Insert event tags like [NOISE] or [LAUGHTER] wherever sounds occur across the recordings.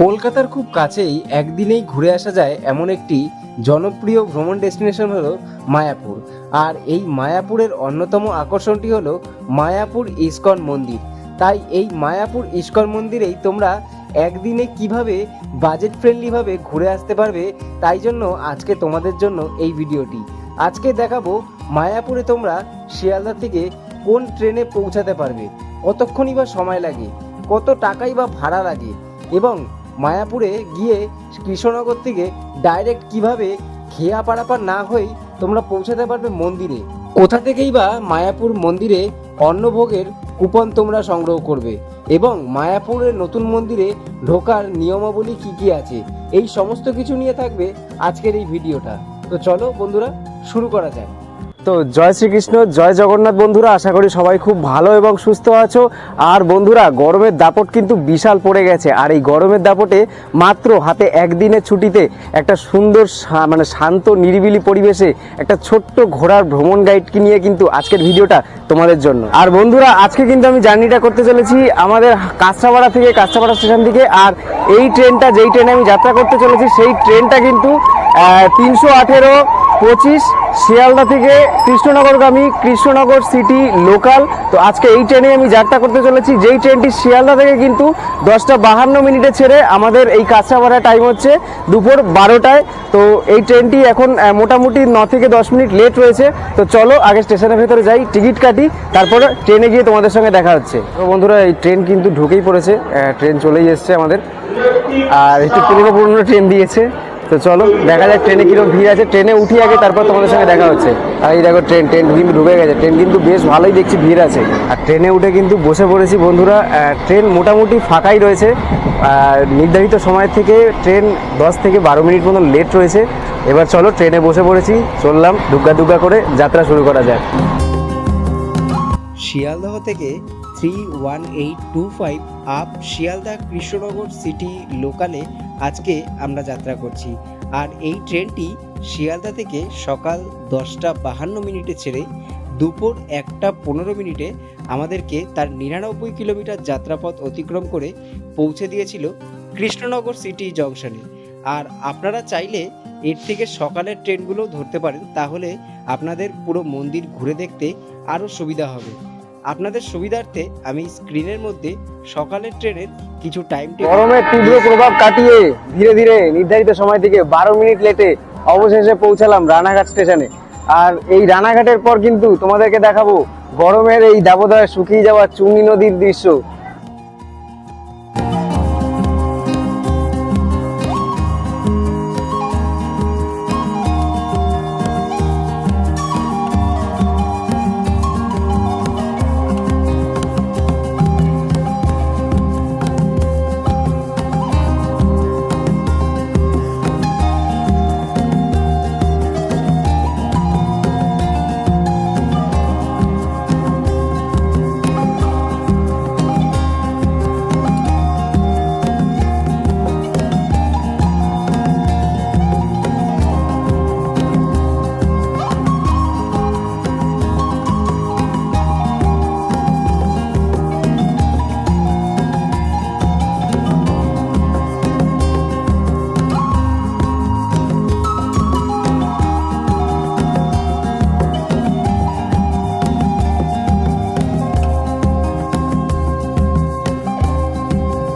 কলকাতার খুব কাছেই একদিনেই ঘুরে আসা যায় এমন একটি জনপ্রিয় ভ্রমণ ডেস্টিনেশন হলো মায়াপুর। আর এই মায়াপুরের অন্যতম আকর্ষণটি হলো মায়াপুর ইস্কন মন্দির। তাই এই মায়াপুর ইস্কন মন্দিরেই তোমরা একদিনে কীভাবে বাজেট ফ্রেন্ডলিভাবে ঘুরে আসতে পারবে তাই জন্য আজকে তোমাদের জন্য এই ভিডিওটি। আজকে দেখাবো মায়াপুরে তোমরা শিয়ালদা থেকে কোন ট্রেনে পৌঁছাতে পারবে, কতক্ষণই বা সময় লাগে, কত টাকাই বা ভাড়া লাগে এবং মায়াপুরে গিয়ে কৃষ্ণনগর থেকে ডাইরেক্ট কীভাবে খেয়া পারাপার না হয়েই তোমরা পৌঁছাতে পারবে মন্দিরে। কোথা থেকেই বা মায়াপুর মন্দিরে অন্নভোগের কুপন তোমরা সংগ্রহ করবে এবং মায়াপুরের নতুন মন্দিরে ঢোকার নিয়মাবলী কি কি আছে, এই সমস্ত কিছু নিয়ে থাকবে আজকের এই ভিডিওটা। তো চলো বন্ধুরা, শুরু করা যাক। তো জয় শ্রীকৃষ্ণ, জয় জগন্নাথ বন্ধুরা, আশা করি সবাই খুব ভালো এবং সুস্থ আছো। আর বন্ধুরা, গরমের দাপট কিন্তু বিশাল পড়ে গেছে। আর এই গরমের দাপটে মাত্র হাতে একদিনের ছুটিতে একটা সুন্দর মানে শান্ত, নিরিবিলি পরিবেশে একটা ছোট্ট ঘোড়ার ভ্রমণ গাইডকে নিয়ে কিন্তু আজকের ভিডিওটা তোমাদের জন্য। আর বন্ধুরা, আজকে কিন্তু আমি জার্নিটা করতে চলেছি আমাদের কাঁচরাপাড়া থেকে, কাঁচরাপাড়া স্টেশন থেকে আর এই ট্রেনটা, যেই ট্রেনে আমি যাত্রা করতে চলেছি, সেই ট্রেনটা কিন্তু তিনশো আঠেরো পঁচিশ, শিয়ালদা থেকে কৃষ্ণনগরগামী, কৃষ্ণনগর সিটি লোকাল। তো আজকে এই ট্রেনে আমি যাত্রা করতে চলেছি। যেই ট্রেনটি শিয়ালদা থেকে কিন্তু দশটা বাহান্ন মিনিটে ছেড়ে আমাদের এই কাঁচরাপাড়া টাইম হচ্ছে দুপুর বারোটায়। তো এই ট্রেনটি এখন মোটামুটি ন থেকে দশ মিনিট লেট রয়েছে। তো চলো, আগে স্টেশনের ভেতরে যাই, টিকিট কাটি, তারপরে ট্রেনে গিয়ে তোমাদের সঙ্গে দেখা হচ্ছে। তো বন্ধুরা, এই ট্রেন কিন্তু ঢুকেই পড়েছে ট্রেন চলেই এসছে আমাদের। আর একটু পুরনো ট্রেন দিয়েছে। তো চলো, দেখা যাক ট্রেনে কীরকম ভিড় আছে। ট্রেনে উঠি আগে, তারপর তোমাদের সঙ্গে দেখা হচ্ছে। আর এই দেখো ট্রেন ট্রেন কিন্তু ঢুকে গেছে। ট্রেন কিন্তু বেশ ভালোই দেখছি ভিড় আছে। আর ট্রেনে উঠে কিন্তু বসে পড়েছি, বন্ধুরা। ট্রেন মোটামুটি ফাঁকাই রয়েছে। নির্ধারিত সময় থেকে ট্রেন দশ থেকে বারো মিনিট মতো লেট রয়েছে। এবার চলো, ট্রেনে বসে পড়েছি। চললাম দুগ্গা দুগ্গা করে যাত্রা শুরু করা যাক। শিয়ালদহ থেকে three one eight two five up Sealdah Krishnanagar city লোকালে আজকে আমরা যাত্রা করছি। আর এই ট্রেনটি শিয়ালদা থেকে সকাল দশটা বাহান্ন মিনিটে ছেড়ে দুপুর একটা পনেরো মিনিটে আমাদেরকে তার নিরানব্বই কিলোমিটার যাত্রাপথ অতিক্রম করে পৌঁছে দিয়েছিল কৃষ্ণনগর সিটি জংশনে। আর আপনারা চাইলে এর থেকে সকালের ট্রেনগুলো ধরতে পারেন, তাহলে আপনাদের পুরো মন্দির ঘুরে দেখতে আরও সুবিধা হবে। আপনাদের সুবিধার্থে আমি স্ক্রিনের মধ্যে সকালের ট্রেনের কিছু টাইম গরমের তীব্র প্রভাব কাটিয়ে ধীরে ধীরে নির্ধারিত সময় থেকে বারো মিনিট লেটে অবশেষে পৌঁছালাম রানাঘাট স্টেশনে। আর এই রানাঘাটের পর কিন্তু তোমাদেরকে দেখাবো গরমের এই দাবদায় শুকিয়ে যাওয়া চুঙ্গি নদীর দৃশ্য।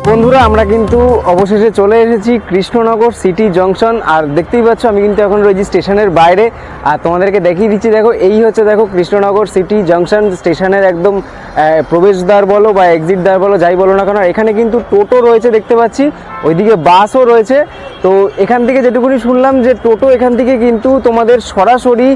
বন্ধুরা, আমরা কিন্তু অবশেষে চলে এসেছি কৃষ্ণনগর সিটি জংশন। আর দেখতেই পাচ্ছ, আমি কিন্তু এখন রয়েছি স্টেশনের বাইরে। আর তোমাদেরকে দেখিয়ে দিচ্ছি, দেখো, এই হচ্ছে, দেখো, কৃষ্ণনগর সিটি জংশন স্টেশনের একদম প্রবেশদ্বার বলো বা এক্সিট দ্বার বলো, যাই বলো না কেন এখানে কিন্তু টোটো রয়েছে, দেখতে পাচ্ছি। ওইদিকে বাসও রয়েছে। তো এখান থেকে যেটুকুনি শুনলাম যে টোটো এখান থেকে কিন্তু তোমাদের সরাসরি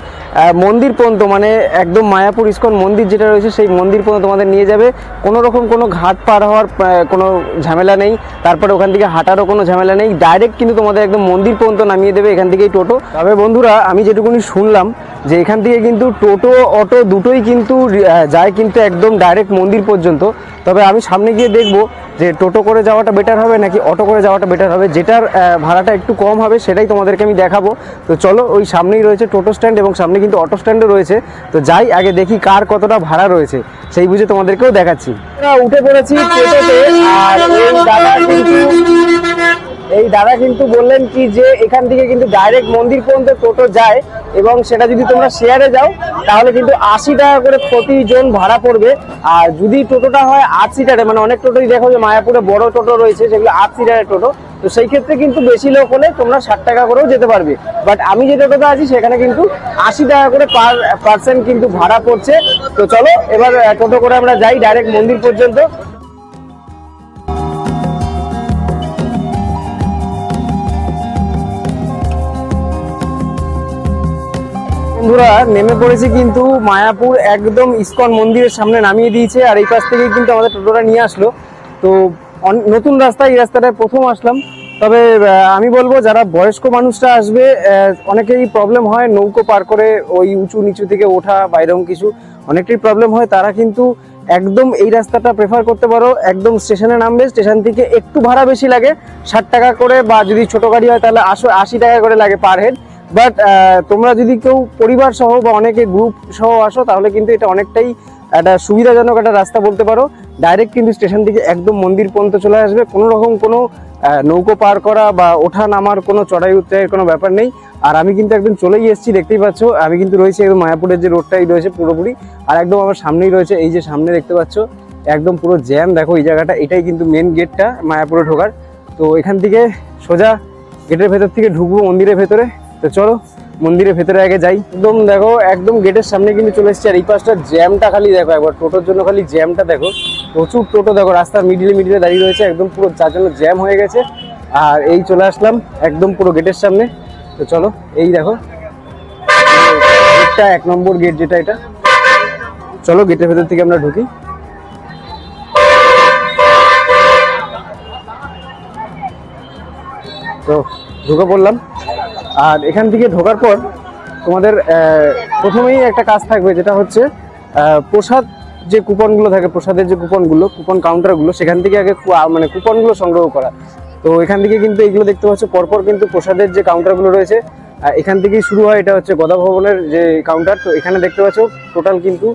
মন্দির পর্যন্ত মানে একদম মায়াপুর ইস্কন মন্দির যেটা রয়েছে, সেই মন্দির পর্যন্ত তোমাদের নিয়ে যাবে। কোনো রকম কোনো ঘাট পার হওয়ার কোনো ঝামেলা নেই। তারপরে ওখান থেকে হাঁটারও কোনো ঝামেলা নেই। ডাইরেক্ট কিন্তু তোমাদের একদম মন্দির পর্যন্ত নামিয়ে দেবে এখান থেকেই টোটো। তবে বন্ধুরা, আমি যেটুকুনি শুনলাম যে এখান থেকে কিন্তু টোটো, অটো দুটোই কিন্তু যায় কিন্তু একদম ডাইরেক্ট মন্দির পর্যন্ত। তবে আমি সামনে গিয়ে দেখব যে টোটো করে যাওয়াটা বেটার হবে নাকি অটো করে যাওয়াটা বেটার হবে। যেটার ভাড়াটা একটু কম হবে সেটাই তোমাদেরকে আমি দেখাবো। তো চলো ওই সামনেই রয়েছে টোটো স্ট্যান্ড এবং সামনে কিন্তু অটো স্ট্যান্ডও রয়েছে। তো যাই আগে দেখি কার কতটা ভাড়া রয়েছে। সেই বুঝে তোমাদেরকেও দেখাচ্ছি। উঠে পড়েছি টোটোতে আর দাদা কিন্তু দাদা কিন্তু বললেন কি যে এখান থেকে কিন্তু ডাইরেক্ট মন্দির পর্যন্ত টোটো যায় এবং সেটা যদি তোমরা শেয়ারে যাও, তাহলে কিন্তু আশি টাকা করে প্রতিজন ভাড়া পড়বে। আর যদি টোটোটা হয় আট সিটারে মানে অনেক টোটোই দেখো যে মায়াপুরে বড় টোটো রয়েছে, সেগুলো আট সিটারের টোটো। তো সেই ক্ষেত্রে কিন্তু বেশি লোক হলে তোমরা ষাট টাকা করেও যেতে পারবে। বাট আমি যে টোটোতে আছি, সেখানে কিন্তু আশি টাকা করে পার পার্সেন্ট কিন্তু ভাড়া পড়ছে। তো চলো, এবার টোটো করে আমরা যাই ডাইরেক্ট মন্দির পর্যন্ত। বন্ধুরা, নেমে পড়েছি কিন্তু মায়াপুর একদম ইস্কন মন্দিরের সামনে নামিয়ে দিয়েছে, আর এই পাশ থেকেই কিন্তু আমাদের টোটোটা নিয়ে আসলো। তো নতুন রাস্তা এই রাস্তাটায় প্রথম আসলাম। তবে আমি বলব, যারা বয়স্ক মানুষরা আসবে অনেকেরই প্রবলেম হয় নৌকো পার করে ওই উঁচু নিচু থেকে ওঠা বা এরকম কিছু। অনেকটাই প্রবলেম হয়, তারা কিন্তু একদম এই রাস্তাটা প্রেফার করতে পারো। একদম স্টেশনে নামবে, স্টেশন থেকে একটু ভাড়া বেশি লাগে, ষাট টাকা করে বা যদি ছোট গাড়ি হয় তাহলে আশো আশি টাকা করে লাগে পার হেড বাট তোমরা যদি কেউ পরিবার সহ বা অনেকে গ্রুপ সহ আসো, তাহলে কিন্তু এটা অনেকটাই একটা সুবিধাজনক একটা রাস্তা বলতে পারো। ডাইরেক্ট কিন্তু স্টেশন থেকে একদম মন্দির পর্যন্ত চলে আসবে। কোনো রকম কোনো নৌকো পার করা বা ওঠা নামার কোনো চড়াই উত্তরাইয়ের কোনো ব্যাপার নেই। আর আমি কিন্তু একদম চলেই এসেছি, দেখতেই পাচ্ছ। আমি কিন্তু রয়েছে একদম মায়াপুরের যে রোডটাই রয়েছে পুরোপুরি। আর একদম আমার সামনেই রয়েছে, এই যে সামনে দেখতে পাচ্ছ, একদম পুরো জ্যাম দেখো এই জায়গাটা, এটাই কিন্তু মেন গেটটা মায়াপুরে ঢোকার। তো এখান থেকে সোজা গেটের ভেতর থেকে ঢুকবো মন্দিরের ভেতরে। তো চলো, মন্দিরের ভেতরে আগে যাই। একদম দেখো, একদম গেটের সামনে কিন্তু চলে এসেছি, আর এই পাশটা জ্যামটা খালি দেখো, একবার টোটোর জন্য খালি জ্যামটা দেখো। প্রচুর টোটো দেখো, রাস্তার মিডিলে মিডিলে দাঁড়িয়ে রয়েছে, একদম পুরো যার জন্য জ্যাম হয়ে গেছে। আর এই চলে আসলাম, একদম পুরো গেটের সামনে। তো চলো, এই দেখো। গেটটা এক নম্বর গেট যেটা এটা। চলো, গেটের ভেতর থেকে আমরা ঢুকি। তো, ঢুকে পড়লাম। আর এখান থেকে ঢোকার পর তোমাদের প্রথমেই একটা কাজ থাকবে, যেটা হচ্ছে প্রসাদ যে কুপনগুলো থাকে, প্রসাদের যে কুপনগুলো, কুপন কাউন্টারগুলো, সেখান থেকে আগে মানে কুপনগুলো সংগ্রহ করা। তো এখান থেকে কিন্তু এইগুলো দেখতে পাচ্ছ, পরপর কিন্তু প্রসাদের যে কাউন্টারগুলো রয়েছে এখান থেকেই শুরু হয়, এটা হচ্ছে গদা ভবনের যে কাউন্টার। তো এখানে দেখতে পাচ্ছ, টোটাল কিন্তু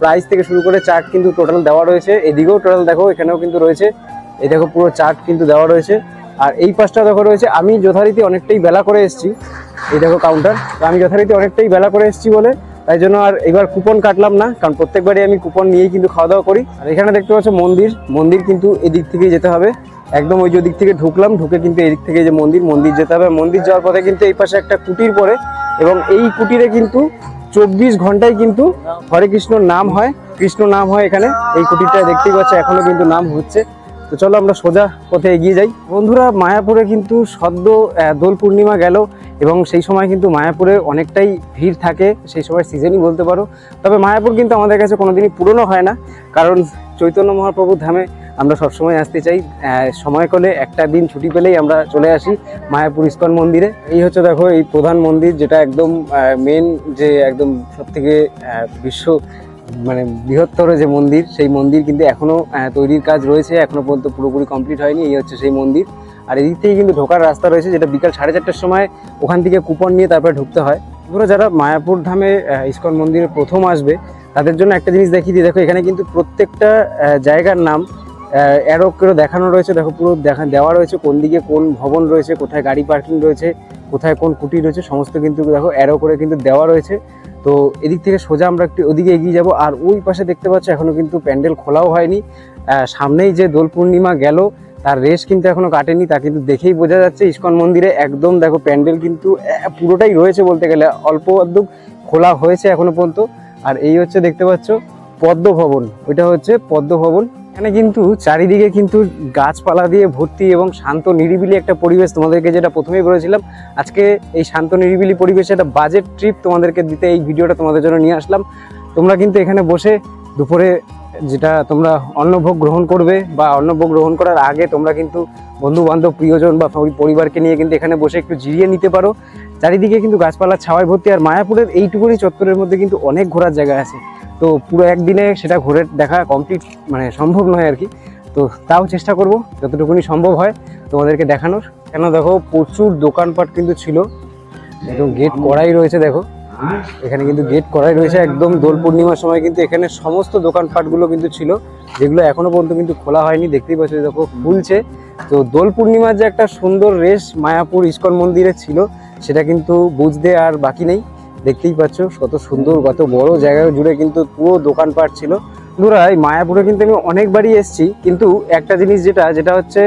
প্রাইস থেকে শুরু করে চার্ট কিন্তু টোটাল দেওয়া রয়েছে। এদিকেও টোটাল দেখো, এখানেও কিন্তু রয়েছে। এই দেখো, পুরো চার্ট কিন্তু দেওয়া রয়েছে। আর এই পাশটা দেখো রয়েছে, আমি যথারীতি অনেকটাই বেলা করে এসেছি। এই দেখো কাউন্টার আমি যথারীতি অনেকটাই বেলা করে এসেছি বলে, তাই জন্য আর এবার কুপন কাটলাম না, কারণ প্রত্যেকবারই আমি কুপন নিয়েই কিন্তু খাওয়া দাওয়া করি। আর এখানে দেখতে পাচ্ছ মন্দির মন্দির কিন্তু এদিক থেকেই যেতে হবে। একদম ওই যে দিক থেকে ঢুকলাম, ঢুকে কিন্তু এদিক থেকে যে মন্দির মন্দির যেতে হবে। মন্দির যাওয়ার পথে কিন্তু এই পাশে একটা কুটির পড়ে এবং এই কুটিরে কিন্তু চব্বিশ ঘন্টায় কিন্তু হরে কৃষ্ণর নাম হয়। কৃষ্ণ নাম হয় এখানে, এই কুটিরটা দেখতেই পাচ্ছ এখনও কিন্তু নাম হচ্ছে। তো চলো আমরা সোজা পথে এগিয়ে যাই। বন্ধুরা, মায়াপুরে কিন্তু সদ্য দোল পূর্ণিমা গেল এবং সেই সময় কিন্তু মায়াপুরে অনেকটাই ভিড় থাকে, সেই সময় সিজনই বলতে পারো। তবে মায়াপুর কিন্তু আমাদের কাছে কোনোদিনই পুরনো হয় না, কারণ চৈতন্য মহাপ্রভুর ধামে আমরা সবসময় আসতে চাই। সময় কলে একটা দিন ছুটি পেলেই আমরা চলে আসি মায়াপুর ইস্কন মন্দিরে। এই হচ্ছে দেখো, এই প্রধান মন্দির যেটা একদম মেন যে একদম সব থেকে বিশ্ব মানে বৃহত্তর যে মন্দির সেই মন্দির কিন্তু এখনও আহ, তৈরির কাজ রয়েছে এখনও পর্যন্ত পুরোপুরি কমপ্লিট হয়নি এই হচ্ছে সেই মন্দির। আর এদিক থেকে কিন্তু ঢোকার রাস্তা রয়েছে যেটা বিকাল সাড়ে চারটার সময় ওখান থেকে কুপন নিয়ে তারপরে ঢুকতে হয়। ধরো যারা মায়াপুর ধামে ইস্কন মন্দিরে প্রথম আসবে তাদের জন্য একটা জিনিস দেখিয়ে দিই। দেখো এখানে কিন্তু প্রত্যেকটা জায়গার নাম অ্যারো করে দেখানো রয়েছে। দেখো পুরো দেখা দেওয়া রয়েছে কোন দিকে কোন ভবন রয়েছে কোথায় গাড়ি পার্কিং রয়েছে। কোথায় কোন কুটি রয়েছে, সমস্ত কিন্তু দেখো অ্যারো করে কিন্তু দেওয়া রয়েছে। তো এদিক থেকে সোজা আমরা একটু ওদিকে এগিয়ে যাব, আর ওই পাশে দেখতে পাচ্ছ এখনও কিন্তু প্যান্ডেল খোলাও হয়নি। সামনেই যে দোল পূর্ণিমা গেল, তার রেশ কিন্তু এখনও কাটেনি, তা কিন্তু দেখেই বোঝা যাচ্ছে ইস্কন মন্দিরে একদম দেখো প্যান্ডেল কিন্তু পুরোটাই রয়েছে বলতে গেলে, অল্প অদ্দুক খোলা হয়েছে এখনও পর্যন্ত। আর এই হচ্ছে দেখতে পাচ্ছ পদ্ম ভবন ওইটা হচ্ছে পদ্ম ভবন এখানে কিন্তু চারিদিকে কিন্তু গাছপালা দিয়ে ভর্তি এবং শান্ত নিরিবিলি একটা পরিবেশ তোমাদেরকে যেটা প্রথমেই বলেছিলাম, আজকে এই শান্ত নিরিবিলি পরিবেশে একটা বাজেট ট্রিপ তোমাদেরকে দিতে এই ভিডিওটা তোমাদের জন্য নিয়ে আসলাম। তোমরা কিন্তু এখানে বসে দুপুরে যেটা তোমরা অন্নভোগ গ্রহণ করবে বা অন্নভোগ গ্রহণ করার আগে তোমরা কিন্তু বন্ধু বান্ধব প্রিয়জন বা পরিবারকে নিয়ে কিন্তু এখানে বসে একটু জিরিয়ে নিতে পারো। চারিদিকে কিন্তু গাছপালার ছাওয়ায় ভর্তি, আর মায়াপুরের এইটুকুনি চত্বরের মধ্যে কিন্তু অনেক ঘোরার জায়গা আছে। তো পুরো একদিনে সেটা ঘুরে দেখা কমপ্লিট মানে সম্ভব নয় আর কি। তো তাও চেষ্টা করব, যতটুকুনি সম্ভব হয় তোমাদেরকে দেখানোর। কেন দেখো, প্রচুর দোকানপাট কিন্তু ছিল। একদম গেট করাই রয়েছে, দেখো। এখানে কিন্তু গেট করাই রয়েছে, একদম দোল পূর্ণিমার সময় কিন্তু এখানে সমস্ত দোকানপাটগুলো কিন্তু ছিল। যেগুলো এখনও পর্যন্ত কিন্তু খোলা হয়নি। দেখতেই পাচ্ছ দেখো, খুলছে। তো দোল পূর্ণিমার যে একটা সুন্দর রেশ মায়াপুর ইস্কন মন্দিরে ছিল, সেটা কিন্তু বুঝতে আর বাকি নেই। দেখতেই পাচ্ছ, কত সুন্দর, কত বড় জায়গা জুড়ে কিন্তু পুরো দোকানপাট ছিল। বন্ধুরা মায়াপুরে কিন্তু আমি অনেকবারই এসেছি, কিন্তু একটা জিনিস যেটা যেটা হচ্ছে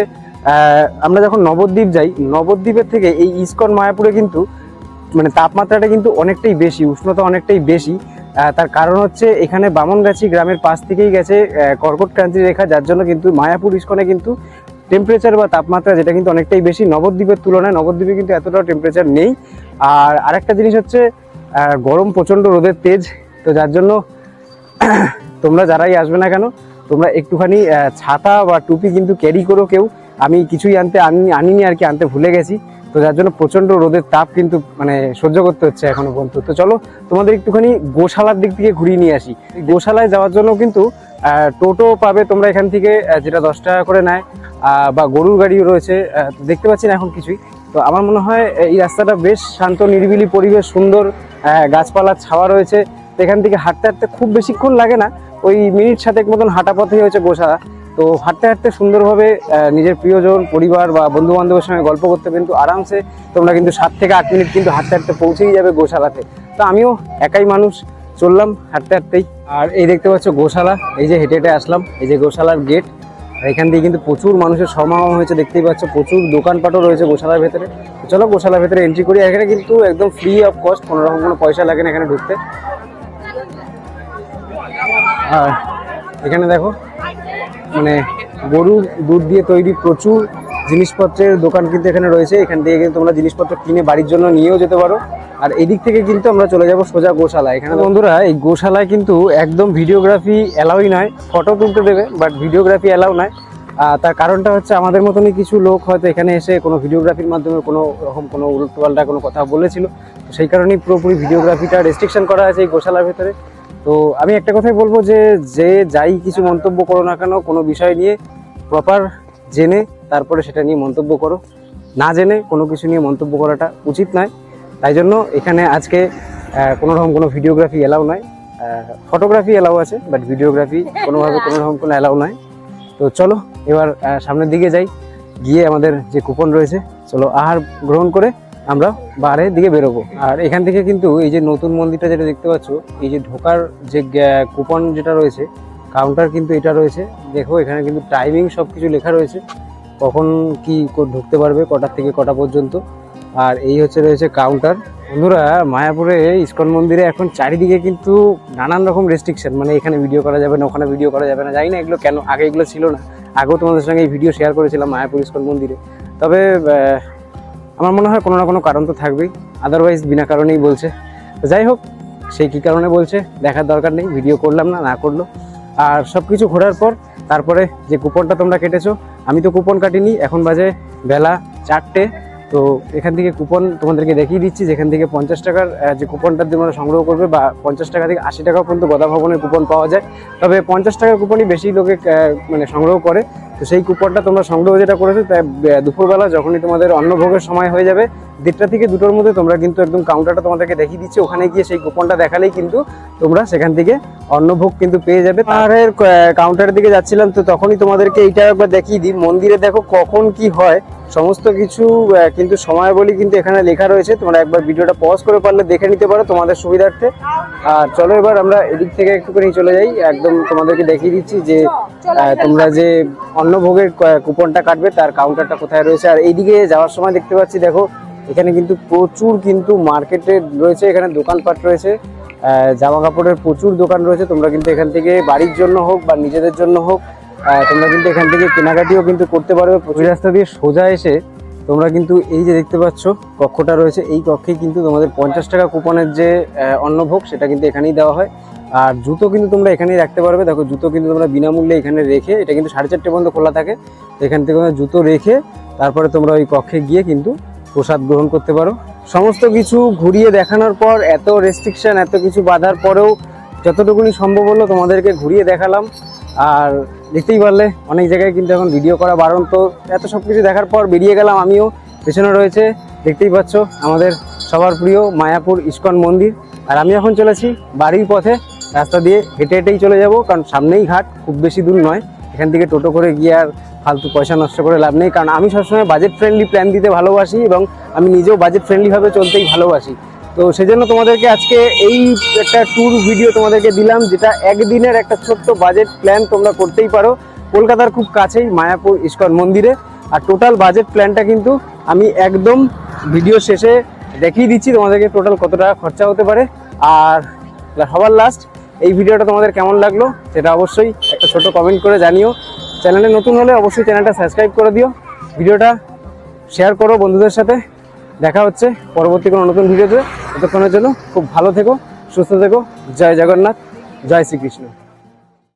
আমরা যখন নবদ্বীপ যাই, নবদ্বীপের থেকে এই ইস্কন মায়াপুরে কিন্তু মানে তাপমাত্রাটা কিন্তু অনেকটাই বেশি, উষ্ণতা অনেকটাই বেশি। তার কারণ হচ্ছে এখানে বামনগাছি গ্রামের পাশ থেকেই গেছে কর্কট ক্রান্তি রেখা, যার জন্য কিন্তু মায়াপুর ইস্কনে কিন্তু টেম্পারেচার বা তাপমাত্রা যেটা কিন্তু অনেকটাই বেশি, নবদ্বীপের তুলনায় নবদ্বীপে কিন্তু এতটাও টেম্পারেচার নেই। আর আরেকটা জিনিস হচ্ছে গরম প্রচণ্ড রোদের তেজ, তো যার জন্য [CLEARS THROAT] তোমরা যারাই আসবে না কেন, তোমরা একটুখানি ছাতা বা টুপি কিন্তু ক্যারি করো কেউ। আমি কিছুই আনতে আনি, আনিনি আর কি, আনতে ভুলে গেছি। তো যার জন্য প্রচণ্ড রোদের তাপ কিন্তু মানে সহ্য করতে হচ্ছে এখনও পর্যন্ত। তো চলো, তোমাদের একটুখানি গোশালার দিক থেকে ঘুরিয়ে নিয়ে আসি। গোশালায় যাওয়ার জন্য কিন্তু টোটো পাবে তোমরা এখান থেকে যেটা দশ টাকা করে নেয় বা গরুর গাড়িও রয়েছে দেখতে পাচ্ছি না এখন কিছুই। তো আমার মনে হয় এই রাস্তাটা বেশ শান্ত, নিরিবিলি পরিবেশ, সুন্দর গাছপালার ছাওয়া রয়েছে। এখান থেকে হাঁটতে হাঁটতে খুব বেশিক্ষণ লাগে না। ওই মিনিট সাতেক মতন হাঁটা পথেই হচ্ছে গোশালা। তো হাঁটতে হাঁটতে সুন্দরভাবে নিজের প্রিয়জন, পরিবার বা বন্ধু বান্ধবের সঙ্গে গল্প করতে কিন্তু আরামসে তোমরা কিন্তু সাত থেকে আট মিনিট কিন্তু হাঁটতে হাঁটতে পৌঁছেই যাবে গোশালাতে। তো আমিও একাই মানুষ, চললাম হাঁটতে হাঁটতেই। আর এই দেখতে পাচ্ছ গোশালা, এই যে হেঁটে হেঁটে আসলাম, এই যে গোশালার গেট। এখান দিয়ে কিন্তু প্রচুর মানুষের সমাগম হয়েছে, দেখতেই পাচ্ছ প্রচুর দোকানপাটও রয়েছে গোশালার ভেতরে। চলো গোশালার ভেতরে এন্ট্রি করি এখানে কিন্তু একদম ফ্রি অফ কস্ট কোনো রকম কোনো পয়সা লাগে না এখানে ঢুকতে। আর এখানে দেখো মানে গরুর দুধ দিয়ে তৈরি প্রচুর জিনিসপত্রের দোকান কিন্তু এখানে রয়েছে। এখান থেকে কিন্তু তোমরা জিনিসপত্র কিনে বাড়ির জন্য নিয়েও যেতে পারো। আর এদিক থেকে কিন্তু আমরা চলে যাব সোজা গোশালা এখানে বন্ধুরা, এই গোশালায় কিন্তু একদম ভিডিওগ্রাফি অ্যালাউই নয় ফটো তুলতে দেবে, বাট ভিডিওগ্রাফি অ্যালাউ নয় তার কারণটা হচ্ছে আমাদের মতনই কিছু লোক হয়তো এখানে এসে কোনো ভিডিওগ্রাফির মাধ্যমে কোনো রকম কোনো উল্টোপাল্টা কোনো কথা বলেছিল। সেই কারণেই পুরোপুরি ভিডিওগ্রাফিটা রেস্ট্রিকশন করা আছে এই গোশালার ভেতরে। তো আমি একটা কথাই বলব যে যে যাই কিছু মন্তব্য করো না কেন, কোনো বিষয় নিয়ে প্রপার জেনে তারপরে সেটা নিয়ে মন্তব্য করো। না জেনে কোনো কিছু নিয়ে মন্তব্য করাটা উচিত নয়। তাই জন্য এখানে আজকে কোনো রকম কোনো ভিডিওগ্রাফি এলাও নয়। ফটোগ্রাফি এলাও আছে বাট ভিডিওগ্রাফি কোনোভাবে কোনো রকম কোনো এলাও নয়। তো চলো, এবার সামনের দিকে যাই। গিয়ে আমাদের যে কুপন রয়েছে, চলো আহার গ্রহণ করে আমরা বাহারের দিকে বেরোবো। আর এখান থেকে কিন্তু এই যে নতুন মন্দিরটা যেটা দেখতে পাচ্ছ, এই যে ঢোকার যে কুপন যেটা রয়েছে কাউন্টার কিন্তু এটা রয়েছে। দেখো, এখানে কিন্তু টাইমিং সব কিছু লেখা রয়েছে। কখন কি ঢুকতে পারবে কটার থেকে কটা পর্যন্ত। আর এই হচ্ছে রয়েছে কাউন্টার বন্ধুরা, মায়াপুরে ইস্কন মন্দিরে এখন চারিদিকে কিন্তু নানান রকম রেস্ট্রিকশন মানে এখানে ভিডিও করা যাবে না, ওখানে ভিডিও করা যাবে না। জানি না এগুলো কেন, আগে এগুলো ছিল না। আগেও তোমাদের সঙ্গে এই ভিডিও শেয়ার করেছিলাম মায়াপুর ইস্কন মন্দিরে। তবে আমার মনে হয় কোনো না কোনো কারণ তো থাকবেই। আদারওয়াইজ বিনা কারণেই বলছে। যাই হোক সেই কী কারণে বলছে, দেখার দরকার নেই ভিডিও করলাম না না করল। আর সব কিছু ঘোরার পর, তারপরে যে কুপনটা তোমরা কেটেছো, আমি তো কুপন কাটিনি, এখন বাজে বেলা চারটে। তো এখান থেকে কুপন তোমাদেরকে দেখিয়ে দিচ্ছি, যেখান থেকে পঞ্চাশ টাকার যে কুপনটা তোমরা সংগ্রহ করবে বা পঞ্চাশ টাকা থেকে আশি টাকা পর্যন্ত গদা ভবনের কুপন পাওয়া যায়। তবে পঞ্চাশ টাকার কুপনই বেশি লোকে মানে সংগ্রহ করে। তো সেই কুপনটা তোমরা সংগ্রহ যেটা করেছ, তাই দুপুরবেলা যখনই তোমাদের অন্নভোগের সময় হয়ে যাবে দেড়টা থেকে দুটোর মধ্যে তোমরা কিন্তু একদম কাউন্টারটা তোমাদেরকে দেখিয়ে দিচ্ছে। ওখানে গিয়ে সেই কুপনটা দেখালেই কিন্তু তোমরা সেখান থেকে অন্নভোগ কিন্তু পেয়ে যাবে। পাহাড়ের কাউন্টারের দিকে যাচ্ছিলাম তো তখনই তোমাদেরকে এইটা একবার দেখিয়ে দিই। মন্দিরে দেখো কখন কি হয় সমস্ত কিছু কিন্তু সময় বলি কিন্তু এখানে লেখা রয়েছে। তোমরা একবার ভিডিওটা পজ করে পারলে দেখে নিতে পারো তোমাদের সুবিধার্থে। আর চলো এবার আমরা এদিক থেকে একটুখানি চলে যাই। একদম তোমাদেরকে দেখিয়ে দিচ্ছি যে তোমরা যে অন্নভোগের কুপনটা কাটবে তার কাউন্টারটা কোথায় রয়েছে। আর এইদিকে যাওয়ার সময় দেখতে পাচ্ছি দেখো এখানে কিন্তু প্রচুর কিন্তু মার্কেটে রয়েছে, এখানে দোকানপাট রয়েছে জামা কাপড়ের প্রচুর দোকান রয়েছে। তোমরা কিন্তু এখান থেকে বাড়ির জন্য হোক বা নিজেদের জন্য হোক তোমরা কিন্তু এখান থেকে কেনাকাটিও কিন্তু করতে পারবে। ওই রাস্তা দিয়ে সোজা এসে তোমরা কিন্তু এই যে দেখতে পাচ্ছ, কক্ষটা রয়েছে। এই কক্ষে কিন্তু তোমাদের পঞ্চাশ টাকা কুপনের যে অন্নভোগ, সেটা কিন্তু এখানেই দেওয়া হয়। আর জুতো কিন্তু তোমরা এখানেই রাখতে পারবে। দেখো, জুতো কিন্তু তোমরা বিনামূল্যে এখানে রেখে, এটা কিন্তু সাড়ে চারটে পর্যন্ত খোলা থাকে। এখান থেকে জুতো রেখে, তারপরে তোমরা ওই কক্ষে গিয়ে কিন্তু প্রসাদ গ্রহণ করতে পারো। সমস্ত কিছু ঘুরিয়ে দেখানোর পর, এত রেস্ট্রিকশন এত কিছু বাধার পরেও যতটুকুনি সম্ভব হলো তোমাদেরকে ঘুরিয়ে দেখালাম। আর দেখতেই পারলে, অনেক জায়গায় কিন্তু এখন ভিডিও করা বারণ তো এত সব কিছু দেখার পর বেরিয়ে গেলাম আমিও, পেছনে রয়েছে, দেখতেই পাচ্ছ, আমাদের সবার প্রিয় মায়াপুর ইস্কন মন্দির। আর আমি এখন চলেছি বাড়ির পথে, রাস্তা দিয়ে হেঁটে হেঁটেই চলে যাব, কারণ সামনেই ঘাট, খুব বেশি দূর নয়। এখান থেকে টোটো করে গিয়ে আর ফালতু পয়সা নষ্ট করে লাভ নেই। কারণ আমি সবসময় বাজেট ফ্রেন্ডলি প্ল্যান দিতে ভালোবাসি এবং আমি নিজেও বাজেট ফ্রেন্ডলিভাবে চলতেই ভালোবাসি। তো সেজন্য তোমাদেরকে আজকে এই একটা ট্যুর ভিডিও তোমাদেরকে দিলাম, যেটা একদিনের একটা ছোট্ট বাজেট প্ল্যান তোমরা করতেই পারো। কলকাতার খুব কাছেই মায়াপুর ইস্কন মন্দিরে। আর টোটাল বাজেট প্ল্যানটা কিন্তু আমি একদম ভিডিও শেষে দেখিয়ে দিচ্ছি, তোমাদেরকে টোটাল কত টাকা খরচা হতে পারে। আর সবার লাস্ট এই ভিডিওটা তোমাদের কেমন লাগল সেটা অবশ্যই একটা ছোট কমেন্ট করে জানিও। চ্যানেলে নতুন হলে অবশ্যই চ্যানেলটা সাবস্ক্রাইব করে দিও। ভিডিওটা শেয়ার করো বন্ধুদের সাথে। দেখা হচ্ছে পরবর্তী কোনো নতুন ভিডিওতে। ততক্ষণের জন্য খুব ভালো থেকো, সুস্থ থেকো। জয় জগন্নাথ, জয় শ্রীকৃষ্ণ।